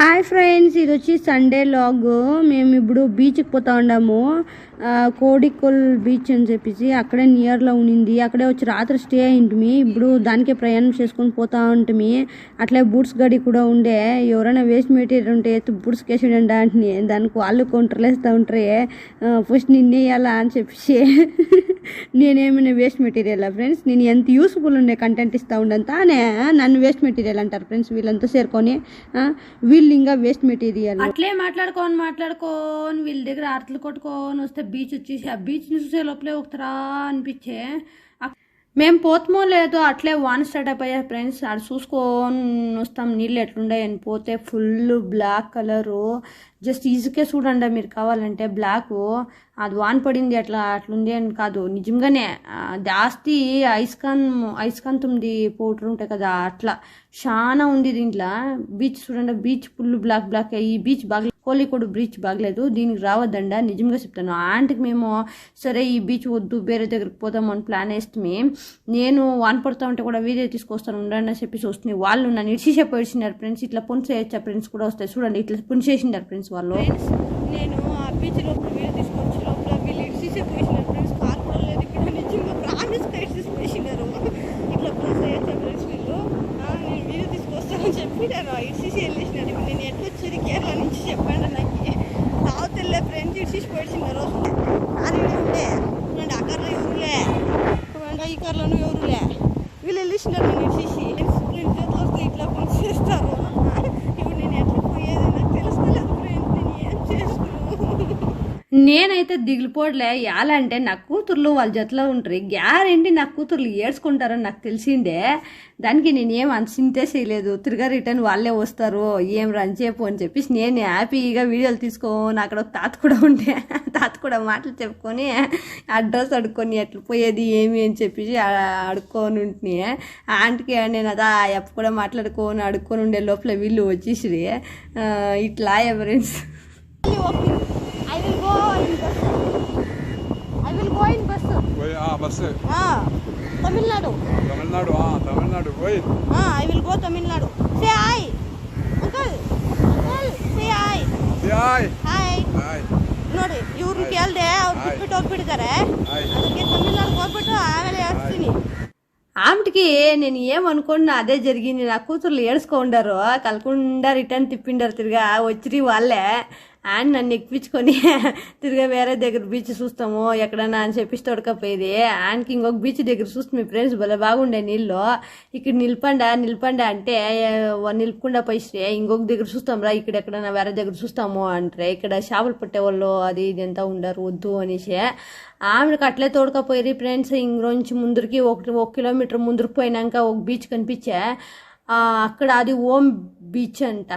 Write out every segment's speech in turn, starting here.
Hi friends ఇది వచ్చి Sunday log మేము ఇప్పుడు బీచ్కి పోతా ఉన్నాము. కోడికొల్ బీచ్ అని చెప్పేసి అక్కడే నియర్లో ఉన్నింది. అక్కడే వచ్చి రాత్రి స్టే అయింటిమి. ఇప్పుడు దానికే ప్రయాణం చేసుకొని పోతా ఉంటిమి. అట్లే బూట్స్ గడి కూడా ఉండే. ఎవరైనా వేస్ట్ మెటీరియల్ ఉంటే బూట్స్ కేసేయండి అంటే దానికి వాళ్ళు కొంటర్లేస్తూ ఉంటారే. ఫస్ట్ నిన్నేయాలా అని చెప్పేసి. నేనేమైనా వేస్ట్ మెటీరియల్ ఫ్రెండ్స్? నేను ఎంత యూస్ఫుల్ ఉండే కంటెంట్ ఇస్తూ ఉండంతానే నన్ను వేస్ట్ మెటీరియల్ అంటారు ఫ్రెండ్స్ వీళ్ళంతా చేరుకొని వీళ్ళు ఇంకా వేస్ట్ మెటీరియల్. అట్లే మాట్లాడుకోని మాట్లాడుకోని వీళ్ళ దగ్గర ఆటలు కొట్టుకొని వస్తే బీచ్ వచ్చేసి ఆ బీచ్ని చూసే లోపలే ఒకతరా అనిపించే. మేము పోతమో లేదో అట్లే వాన్ స్టార్ట్ అయిపోయా ఫ్రెండ్స్ అది చూసుకొని వస్తాం. నీళ్ళు ఎట్లుండాయని పోతే ఫుల్ బ్లాక్ కలరు జస్ట్ ఇసుకే చూడండి మీరు కావాలంటే బ్లాక్ అది వాన్ పడింది అట్లా అట్లుంది అని కాదు. నిజంగానే జాస్తి ఐస్కాన్ ఐస్కాంతంది పౌడర్ ఉంటాయి కదా అట్లా. చాలా ఉంది దీంట్లో. బీచ్ చూడండి బీచ్ ఫుల్ బ్లాక్ బ్లాక్ ఈ బీచ్ బాగా కోలికోడు బీచ్ బాగలేదు. దీనికి రావద్దండ నిజంగా చెప్తాను. ఆంటీకి మేము సరే ఈ బీచ్ వద్దు వేరే దగ్గరికి పోదామని ప్లాన్ వేస్తే నేను వాన్ పడుతూ ఉంటే కూడా వీడియో తీసుకొస్తాను ఉండండి అని చెప్పేసి వస్తుంది వాళ్ళు నన్ను ఇడిచిసే పోయిచ్చినారు ఫ్రెండ్స్ ఇట్లా పొన్ చేయొచ్చా ఫ్రెండ్స్ కూడా వస్తాయి. చూడండి ఇట్లా పొన్ ఫ్రెండ్స్ వాళ్ళు. నేను ఆ బీచ్ లోపల వీడియో తీసుకొచ్చి లోపల వీళ్ళు ఇడిసే పోయినారు ఫ్రెండ్స్ కార్ కూడా లేదు. ఇక్కడ నిజంగా ప్రామిస్ ఇడిసి ఇట్లా ప్లస్ ఫ్రెండ్స్ వీళ్ళు. నేను వీడియో తీసుకొస్తానని చెప్పి నేను ఇడిసి వెళ్ళేసినారు. నేను ఎట్లా చెప్పండి నాకు. సావుత్ వెళ్ళే ఫ్రెండ్స్ ఇడిసి పోయినారు కార్ వీడు ఉంటే చూడండి ఆ కార్లో ఎవరులే చూడండి ఈ కార్లోనూ ఎవరులే వీళ్ళు వెళ్ళేసినారు నన్ను ఇడిసి ఫ్రెండ్స్ చేతిలో వస్తే ఇట్లా పని చేస్తారు ఇప్పుడు నేను ఎట్లా పోయేది నాకు తెలుస్తలేదు ఫ్రెండ్స్ నేను ఏం చేసుకున్నాను నేనైతే దిగిలిపోవట్లే ఎలా అంటే నా కూతుర్లు వాళ్ళ జతలో ఉంటారు గ్యారెంటీ నా కూతుర్లు ఏడ్చుకుంటారని నాకు తెలిసిందే. దానికి నేను ఏం అంత చేయలేదు. తిరిగా రిటర్న్ వాళ్ళే వస్తారు. ఏం రన్ చేయపు అని చెప్పేసి నేను హ్యాపీగా వీడియోలు తీసుకోని అక్కడ ఒక తాత కూడా ఉండే. తాత కూడా మాటలు చెప్పుకొని అడ్రస్ అడుక్కొని ఎట్లా పోయేది ఏమి అని చెప్పేసి అడుక్కొని ఉంటే ఆంటీకి నేను అదా ఎప్పు కూడా మాట్లాడుకోను అడుక్కొని ఉండే లోపల వీళ్ళు వచ్చేసి ఇట్లా friends Bus Ah, Tamil Nadu. Tamil Nadu ఆ తమిళనాడు పోయి Ah, I will go Tamil Nadu. Say hi. Uncle. Uncle, say hi. Hi Hi. Hi ನೋಡಿ ಇವ್ರನ್ನ ಕೇಳ್ದೆ ಅವ್ರು Hi. ಬಿಟ್ಬಿಟ್ಟು ಹೋಗ್ಬಿಟ್ಟಿದ್ದಾರೆ ಹಾಯ್ ಅದಕ್ಕೆ ತಮಿಳ್ನಾಡಿಗೆ ಹೋಗ್ಬಿಟ್ಟು ಆಮೇಲೆ ಹೇಳ್ತೀನಿ ఆమెకి నేను ఏమనుకున్నా అదే జరిగింది నా కూతుర్లు ఏడుచుకుండారు కలకుండా రిటర్న్ తిప్పిండారు తిరిగా వచ్చిరి వాళ్ళే అండ్ నన్ను ఎక్కించుకొని తిరిగా వేరే దగ్గర బీచ్ చూస్తాము ఎక్కడన్నా అని చెప్పేసి తొడకపోయేది. ఆయనకి ఇంకొక బీచ్ దగ్గర చూస్తే మీ ఫ్రెండ్స్ భలే బాగుండే నీళ్ళు. ఇక్కడ నిలపండా నిలపండా అంటే "ఏ, నిలపకుండా పోయిస్తే ఇంకొక దగ్గర చూస్తాం రా ఇక్కడ ఎక్కడన్నా వేరే దగ్గర చూస్తాము అంటే ఇక్కడ చేపలు పట్టేవాళ్ళు అది ఇది ఎంత ఉండరు వద్దు అనేసి. ఆమెకు అట్లే తోడుకపోయి ఫ్రెండ్స్ ఇంకొంచెం ముందరికి ఒక ఒక కిలోమీటర్ ముందరికి పోయినాక ఒక బీచ్ కనిపించే. అక్కడ అది ఓం బీచ్ అంట.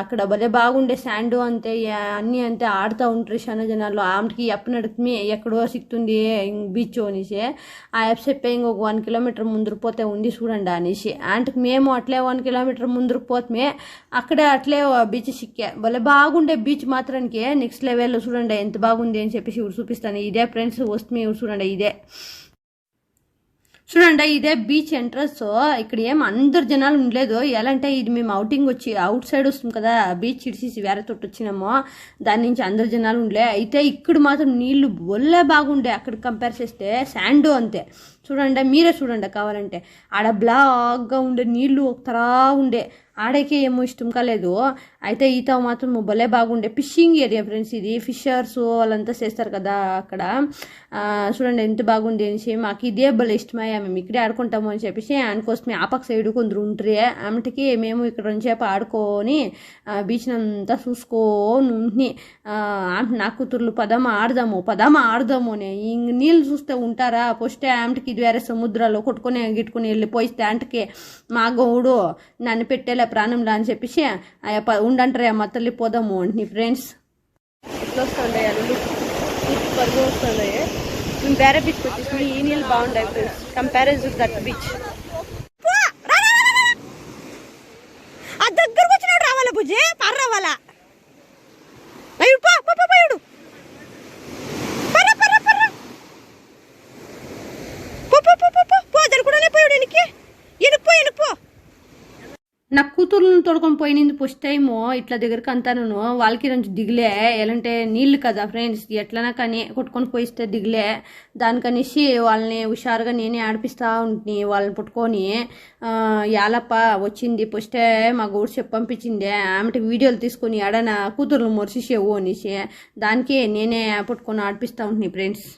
అక్కడ భలే బాగుండే శాండ్ అంతే అన్నీ అంతే ఆడుతూ ఉంటారు చాలా జనాలు ఆమెకి ఎప్పనడుకుమి ఎక్కడో సిక్తుంది బీచ్ అనేసి. ఆ యాప్ చెప్పే ఇంకొక వన్ కిలోమీటర్ ముందుకు పోతే ఉంది చూడండి అనేసి. ఆంటీకి మేము అట్లే వన్ కిలోమీటర్ ముందుకు పోతే అక్కడే అట్లే బీచ్ సిక్కే భలే బాగుండే బీచ్ మాత్రానికి. నెక్స్ట్ లెవెల్లో చూడండి ఎంత బాగుంది అని చెప్పేసి చూపిస్తాను. ఇదే ఫ్రెండ్స్ వస్తుంది ఇవి చూడండి ఇదే. చూడండి ఇదే బీచ్ ఎంట్రన్స్ ఇక్కడ ఏం అందరు జనాలు ఉండలేదు. ఎలా అంటే ఇది మేము అవుటింగ్ వచ్చి అవుట్ సైడ్ వస్తుంది కదా బీచ్ ఇడిసి వేరే తోటి వచ్చినామో. దాని నుంచి అందరు జనాలు ఉండలే. అయితే ఇక్కడ మాత్రం నీళ్ళు ఒళ్ళే బాగుండే అక్కడ కంపేర్ చేస్తే శాండో అంతే. చూడండి మీరే చూడండి కావాలంటే. ఆడ బ్లాక్గా ఉండే నీళ్ళు ఒకతరా ఉండే. ఆడకే ఏమో ఇష్టం కాలేదు. అయితే ఈత మాత్రం భలే బాగుండే. ఫిషింగ్ ఏరియా ఫ్రెండ్స్ ఇది. ఫిషర్స్ వాళ్ళంతా చేస్తారు కదా అక్కడ. చూడండి ఎంత బాగుంది అనేసి. మాకు ఇదే భలే ఇష్టమయ్యా. మేము ఇక్కడే ఆడుకుంటాము అని చెప్పేసి ఆయనకోసమే ఆపక్ సైడ్ కొందరు ఉంటారే ఆమెకి మేము ఇక్కడ రెండుసేపు ఆడుకొని బీచ్ అంతా చూసుకొని ఉంటుని నా కూతుర్లు పదమ ఆడదాము పదమ ఆడదాము అని. ఇంక నీళ్ళు చూస్తే ఉంటారా? పోస్తే ఆమెకి వేరే సముద్రాల్లో కొట్టుకొని గిట్టుకొని వెళ్ళిపోయిస్తే ఆంటకి మా గౌడు నన్ను పెట్టేలే ప్రాణంలా అని చెప్పేసి ఉండంటారే మా తల్లి పోదాము నీ ఫ్రెండ్స్ ఎట్లా వస్తుండే అల్లు సూపర్గా వస్తుండే మేము వేరే బీచ్ వచ్చేసి ఈ నీళ్ళు బాగుంటాయి ఫ్రెండ్స్ కంపారిజన్ దట్ బీచ్ ఆ దగ్గరకు వచ్చినాడు రావాలా బుజ్జి పర్ర రావాలా అయ్యుడు పో పో, పో పోయాడు పర్ర పర్ర పర్ర పో పో పో పో పో పో జరుగుడనే పోయాడు ఎనికి ఎనుకు పో ఎనుకు పో నా కూతుర్లను తోడుకొని పోయినింది ఫస్ట్ టైము ఇట్లా దగ్గరికి అంతాను వాళ్ళకి రెండు దిగులే. ఎలాంటే నీళ్ళు కదా ఫ్రెండ్స్ ఎట్లనా కానీ కొట్టుకొని పోయిస్తే దిగులే. దానికనేసి వాళ్ళని హుషారుగా నేనే ఆడిపిస్తా ఉంటుంది వాళ్ళని పుట్టుకొని. యాలప్ప వచ్చింది ఫస్టే మా గౌడు చెప్పి పంపించింది. ఆమెకి వీడియోలు తీసుకొని ఎడన కూతుర్లు మొరిసేసేవు అనేసి. దానికి నేనే పుట్టుకొని ఆడిపిస్తా ఉంటుంది ఫ్రెండ్స్.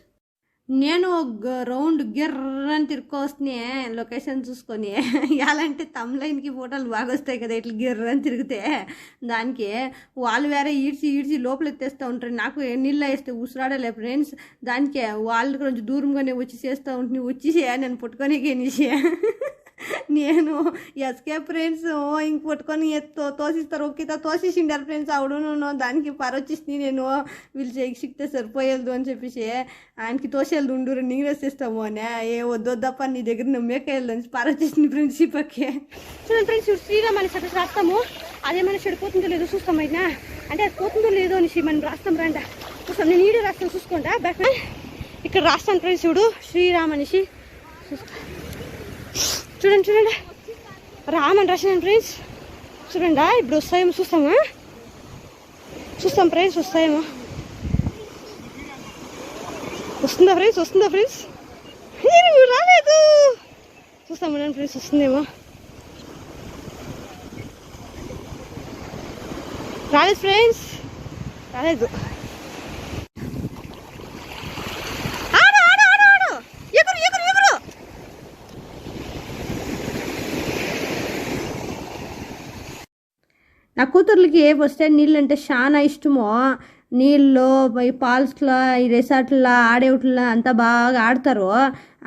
నేను గ- రౌండ్ గిర్రని తిరుక్కొస్తున్నా లొకేషన్ చూసుకొని. ఎలాంటి తమ్లైన్కి ఫోటోలు బాగా వస్తాయి కదా ఇట్లా గిర్రని తిరిగితే. దానికి వాళ్ళు వేరే ఈడ్చి ఈడ్చి లోపల ఎత్తేస్తూ ఉంటారు. నాకు నీళ్ళు వేస్తే ఉసిరాడలే ఫ్రెండ్స్. దానికి వాళ్ళు కొంచెం దూరంగానే వచ్చి చేస్తూ ఉంటుంది వచ్చి నేను పుట్టుకొని గెనిసి నేను ఎస్కే ఫ్రెండ్స్ ఇంక పట్టుకొని ఎత్తో తోసిస్తారు ఒక్కిత తోసేసిండారు ఫ్రెండ్స్ అవును దానికి పరొచ్చేసి నేను. వీళ్ళు చేసిక్తే సిక్తే సరిపోయేది అని చెప్పేసి ఆయనకి తోసేది ఉండురు నీళ్ళు వేసేస్తాము అని. ఏ వద్దొద్దప్ప నీ దగ్గర నమ్మేకెళ్ళదు అని పరొచ్చేసింది ఫ్రెండ్స్ ఈ పక్కే చూడండి ఫ్రెండ్స్ ఇప్పుడు శ్రీరామ్ అని సర్వీస్ రాస్తాము. అదేమైనా చెడిపోతుందో లేదో చూస్తాం అయినా. అంటే అది పోతుందో లేదో అనేసి మనం రాస్తాం రండి. చూస్తాం నేను ఈడే రాస్తాను చూసుకోండి? బ్యాక్ ఇక్కడ రాస్తాను ఫ్రెండ్స్ చూడు శ్రీరామ్ అనేసి. చూస్తా చూడండి చూడండి. రామని అని రాసినాను ఫ్రెండ్స్? చూడండి ఇప్పుడు వస్తాయేమో చూస్తామా? చూస్తాం ఫ్రెండ్స్ వస్తాయేమో. వస్తుందా ఫ్రెండ్స్ వస్తుందా ఫ్రెండ్స్? నేను రాలేదు. చూస్తాం ఫ్రెండ్స్ వస్తుందేమో. రాలేదు ఫ్రెండ్స్. రాలేదు ఆడు ఆడు ఆడు ఆడు ఎగురు ఎగురు ఎగురు నా కూతుర్లకి వస్తే నీళ్ళు అంటే చాలా ఇష్టమో. నీళ్ళు ఈ పాల్స్లో ఈ రిసార్ట్లో ఆడేవుట్లో అంతా బాగా ఆడతారు.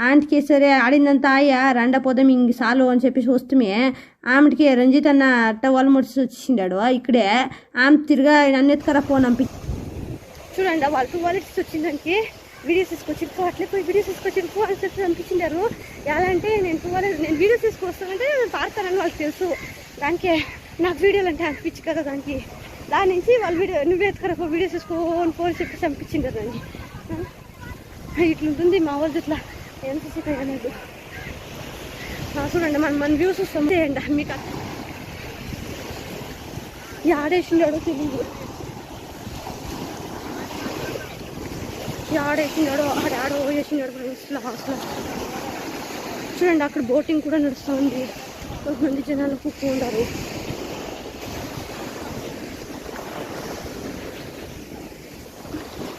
ఆంటీకి సరే ఆడిందంతా అయ్యా రండ పోదాం ఇంక చాలు అని చెప్పేసి వస్తుమే. ఆమెకి రంజిత్ అన్న అట్ట వాళ్ళు ముడిచి వచ్చిండాడు ఇక్కడే ఆమె తిరిగా నన్ను ఎత్తుకరా ఫోన్ పంపి చూడండి వాళ్ళు టూ వాలెట్స్ వచ్చిందానికి వీడియోస్ తీసుకొచ్చి పో అట్లే పోయి వీడియోస్ తీసుకొచ్చి పో అని చెప్పి అనిపించిండారు ఎలా అంటే నేను టూ వాలెట్ నేను వీడియోస్ తీసుకొస్తానంటే నేను పాడతానని వాళ్ళకి తెలుసు. దానికే నాకు వీడియోలు అంటే అనిపించి కదా దానికి. దాని నుంచి వాళ్ళు వీడియో నువ్వు ఎత్తుకరా వీడియోస్ తీసుకోని ఫోన్ చెప్పి అనిపించిండారు దాన్ని. ఇట్లుంటుంది మా వాళ్ళు ఇట్లా. ఎంత సేపు అనేది చూడండి మన మన వ్యూస్ వస్తాం. చేయండి మీకు ఆడేసిండాడో తెలియదు ఆడేసిండాడో ఆడ ఆడో వేసినాడు అసలు చూడండి అక్కడ బోటింగ్ కూడా నడుస్తుంది. కొంతమంది జనాలు కూర్చుంటారు ఉన్నారు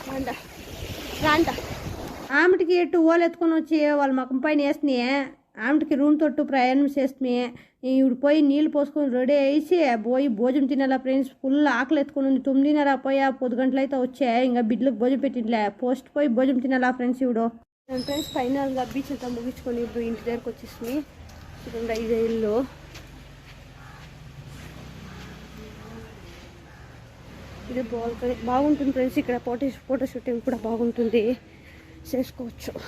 రాండ రాండ ఆమెటికి ఎటు ఓలు ఎత్తుకొని వచ్చి వాళ్ళ మకం పైన వేసినాయి ఆమెటికి రూమ్ తొట్టు ప్రయాణం చేస్తుంది ఇప్పుడు పోయి నీళ్ళు పోసుకొని రెడీ వేసి పోయి భోజనం తినాలా ఫ్రెండ్స్ ఫుల్ ఆకలి ఎత్తుకొని ఉంది. తొమ్మిదిన్నర పోయా పొద్దు గంటలు అయితే వచ్చాయి ఇంకా బిడ్డలకు భోజనం పెట్టిందిలే పోస్ట్ పోయి భోజనం తినాలా ఫ్రెండ్స్ ఇప్పుడు ఫ్రెండ్స్ ఫైనల్గా బీచ్ అంతా ముగించుకొని ఇప్పుడు ఇంటి దగ్గరకు వచ్చేసింది చూడండి ఇదే ఇల్లు ఇది బాగుంటుంది. బాగుంటుంది ఫ్రెండ్స్. ఇక్కడ ఫోటో ఫోటో షూటింగ్ కూడా బాగుంటుంది. చేసుకోవచ్చు.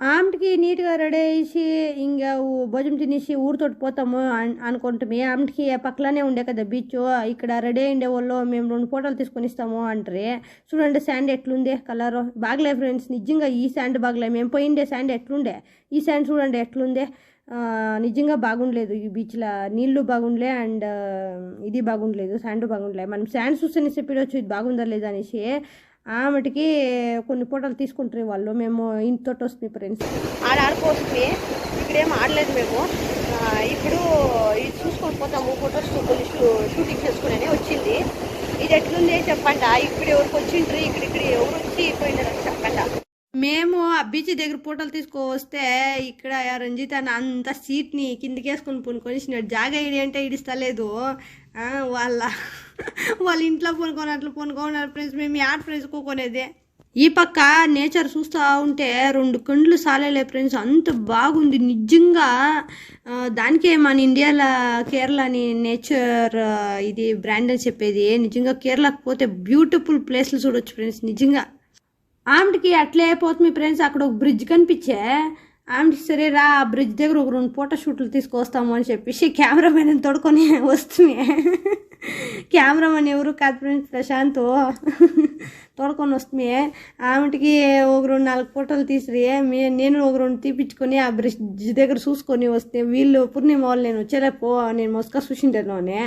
ఆమెటికి నీట్గా రెడీ అయ్యేసి ఇంకా భోజనం తినేసి ఊరితో పోతాము అన్- ఆమెకి ఆమెటికి ఉండే కదా బీచ్ ఇక్కడ రెడీ అయ్యే వాళ్ళు మేము రెండు ఫోటోలు తీసుకొని ఇస్తాము అంటారే. చూడండి శాండ్ ఎట్లుంది కలర్ బాగలే ఫ్రెండ్స్. నిజంగా ఈ శాండ్ బాగలే మేము పోయిండే శాండ్ ఎట్లుండే? ఈ శాండ్ చూడండి ఎట్లుందే? నిజంగా బాగుండలేదు ఈ బీచ్లో నీళ్ళు బాగుండలే అండ్ ఇది బాగుండలేదు శాండ్ బాగుండలే. మనం శాండ్ చూస్తేనే చెప్పిడొచ్చు ఇది బాగుందా లేదా అనేసి. ఆ మటుకి కొన్ని ఫోటోలు తీసుకుంటారు వాళ్ళు. మేము ఇంటితోటి వస్తుంది ఫ్రెండ్స్ ఆడ ఆడుకోవచ్చు ఇక్కడ ఏం ఆడలేదు మేము. ఇప్పుడు ఇది చూసుకొని పోతాము. ఫొటోస్ కొన్ని షూటింగ్ చేసుకునే వచ్చింది. ఇది ఎట్లుంది చెప్పండి? ఇప్పుడు ఎవరికి వచ్చిండ్రి? ఇక్కడ ఇక్కడ ఎవరు వచ్చి పోయినారని చెప్పండి? మేము ఆ బీచ్ దగ్గర ఫోటోలు తీసుకొస్తే ఇక్కడ రంజిత్ అన్న అంత సీట్ని కిందికేసుకొని వేసుకొని పొనుకొనిసినాడు జాగా ఇడి అంటే ఇడిస్తలేదు వాళ్ళ వాళ్ళ ఇంట్లో పొనుకొని అట్లా పొనుకోన్నారు ఫ్రెండ్స్ మేము యాడ్ ఫ్రెండ్స్ కోకొనేది ఈ పక్క నేచర్ చూస్తూ ఉంటే రెండు కండ్లు సాలేలే ఫ్రెండ్స్ అంత బాగుంది. నిజంగా దానికే మన ఇండియాలో కేరళ అని నేచర్ ఇది బ్రాండ్ అని చెప్పేది. నిజంగా కేరళకు పోతే బ్యూటిఫుల్ ప్లేస్లు చూడొచ్చు ఫ్రెండ్స్ నిజంగా. ఆమెకి అట్లే అయిపోతుంది ఫ్రెండ్స్ అక్కడ ఒక బ్రిడ్జ్ కనిపించే. ఆమెకి సరే రా ఆ బ్రిడ్జ్ దగ్గర ఒక రెండు ఫోటో షూట్లు తీసుకొస్తాము అని చెప్పేసి కెమెరామెన్ తోడుకొని వస్తుంది కెమెరామెన్ ఎవరు కాదు ఫ్రెండ్స్ ప్రశాంత్. తోడుకొని వస్తే ఆమెటికి ఒక రెండు నాలుగు ఫోటోలు తీసిరి. మే నేను ఒక రెండు తీపించుకొని ఆ బ్రిడ్జ్ దగ్గర చూసుకొని వస్తే వీళ్ళు పూర్ణిమ వాళ్ళు నేను వచ్చేలేపో నేను మస్కా చూసింటానునే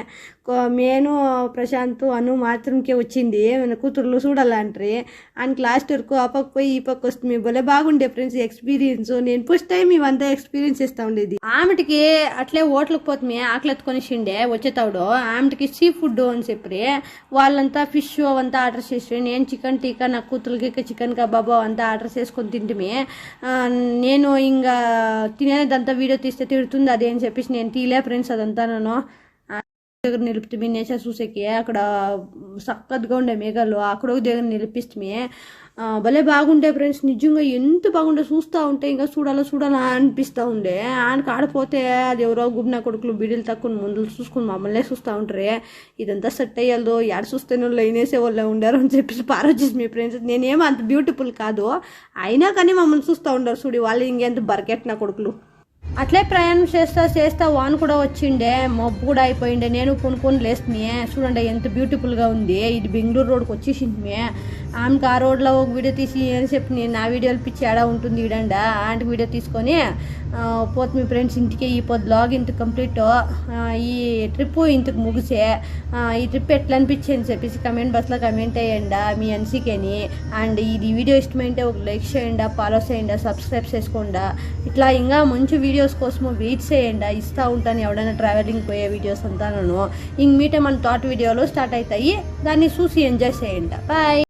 నేను ప్రశాంత్ అను మాత్రంకే వచ్చింది. మన కూతుర్లు చూడాలంటారు. ఆయనకి లాస్ట్ వరకు ఆ పక్క పోయి ఈ పక్క వస్తుంది భలే బాగుండే ఫ్రెండ్స్ ఎక్స్పీరియన్స్. నేను ఫస్ట్ టైం ఇవంతా ఎక్స్పీరియన్స్ చేస్తా ఉండేది. ఆమెటికి అట్లే ఓట్లకు పోతుంది ఆకలి ఎత్తుకొనిసిండే వచ్చేతాడు ఆమెటికి సీ ఫుడ్ అని చెప్పి వాళ్ళంతా ఫిష్ అవంతా ఆర్డర్ చేసి నేను చికెన్ టీకా నా కూతురికి చికెన్ కబాబు అంతా ఆర్డర్ చేసుకొని తింటిమి. నేను ఇంకా తినేదంతా వీడియో తీస్తే తిడుతుంది అది అని చెప్పేసి నేను తీలే ఫ్రెండ్స్ అదంతా నేను దగ్గర నిలుపుతుంది నేచర్ చూసేకి. అక్కడ సక్కత్గా ఉండే మేఘాలు అక్కడ దగ్గర నిలిపిస్తుంది. భలే బాగుండే ఫ్రెండ్స్. నిజంగా ఎంత బాగుండే చూస్తూ ఉంటే ఇంకా చూడాలా చూడాలా అనిపిస్తూ ఉండే. ఆయనకి ఆడపోతే అది ఎవరో గుబ్న కొడుకులు బిడీలు తక్కువ ముందు చూసుకుని మమ్మల్నే చూస్తూ ఉంటారే. ఇదంతా సెట్ అయ్యాలో ఎడ వాళ్ళు లైనేసే వాళ్ళు ఉండారు అని చెప్పేసి పారోచేసి మీ ఫ్రెండ్స్. నేనేమో అంత బ్యూటిఫుల్ కాదు. అయినా కానీ మమ్మల్ని చూస్తూ ఉండరు చూడి వాళ్ళు ఇంకెంత బరకెట్టిన కొడుకులు. అట్లే ప్రయాణం చేస్తా చేస్తా వాన్ కూడా వచ్చిండే. మబ్బు కూడా అయిపోయిండే. నేను కొనుక్కొని లేస్తుంది చూడండి ఎంత బ్యూటిఫుల్గా ఉంది. ఇది బెంగళూరు రోడ్కి వచ్చేసింది. ఆమెకి ఆ రోడ్లో ఒక వీడియో తీసి అని చెప్పి నేను నా వీడియోలు పిచ్చి ఆడ ఉంటుంది ఇడండ ఆంటి వీడియో తీసుకొని పోతే పోతు మీ ఫ్రెండ్స్ ఇంటికి ఈ పొద్దు బ్లాగ్ ఇంత కంప్లీట్ ఈ ట్రిప్ ఇంతకు ముగిసే ఈ ట్రిప్ ఎట్లా అనిపించింది అని చెప్పేసి కమెంట్ బాక్స్లో కమెంట్ అయ్యండి మీ ఎన్సీకేని. అండ్ ఇది వీడియో ఇష్టమైతే ఒక లైక్ చేయండి ఫాలో చేయండి సబ్స్క్రైబ్ చేసుకోండి. ఇట్లా ఇంకా మంచి వీడియోస్ కోసము వెయిట్ చేయండి ఇస్తూ ఉంటాను ఎవడైనా ట్రావెలింగ్ పోయే వీడియోస్ అంతాను ఇంక మీటే మన థాట్ వీడియోలో స్టార్ట్ అవుతాయి దాన్ని చూసి ఎంజాయ్ చేయండి. బాయ్